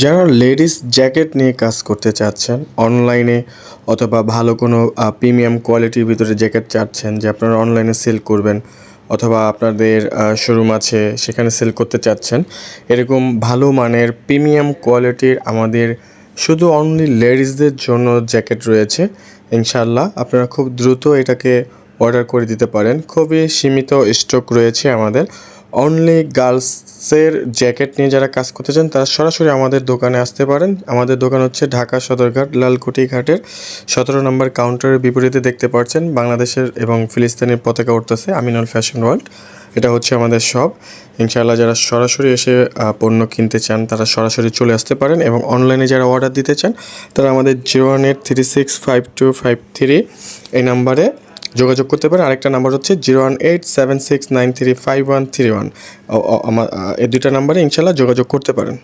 যারা ladies jacket নিয়ে কাজ করতে চাচ্ছেন, অনলাইনে অথবা ভালো কোনো প্রিমিয়াম কোয়ালিটির ভিতরে জ্যাকেট চাচ্ছেন যে আপনারা অনলাইনে সেল করবেন অথবা আপনাদের শোরুম আছে সেখানে সেল করতে চাচ্ছেন, এরকম ভালো মানের প্রিমিয়াম কোয়ালিটির আমাদের শুধু অনলি লেডিসদের জন্য জ্যাকেট রয়েছে ইনশাল্লাহ আপনারা খুব দ্রুত এটাকে অর্ডার করে দিতে পারেন। খুবই সীমিত স্টক রয়েছে আমাদের। অনলি গার্লসের জ্যাকেট নিয়ে যারা কাজ করতে চান, তারা সরাসরি আমাদের দোকানে আসতে পারেন। আমাদের দোকান হচ্ছে ঢাকা সদরঘাট লালকুটি ঘাটের সতেরো নম্বর কাউন্টারের বিপরীতে দেখতে পাচ্ছেন বাংলাদেশের এবং ফিলিস্তিনের পতাকা উঠতেছে আমিনুল ফ্যাশন ওয়ার্ল্ড। এটা হচ্ছে আমাদের শপ ইনশাআল্লাহ যারা সরাসরি এসে পণ্য কিনতে চান, তারা সরাসরি চলে আসতে পারেন এবং অনলাইনে যারা অর্ডার দিতে চান, তারা আমাদের zero one eight three six five two five three এই নাম্বারে যোগাযোগ করতে পারেন। আরেকটা নাম্বার হচ্ছে zero one eight seven six nine three five one three one. এই দুইটা নাম্বারে ইনশাল্লাহ যোগাযোগ করতে পারেন।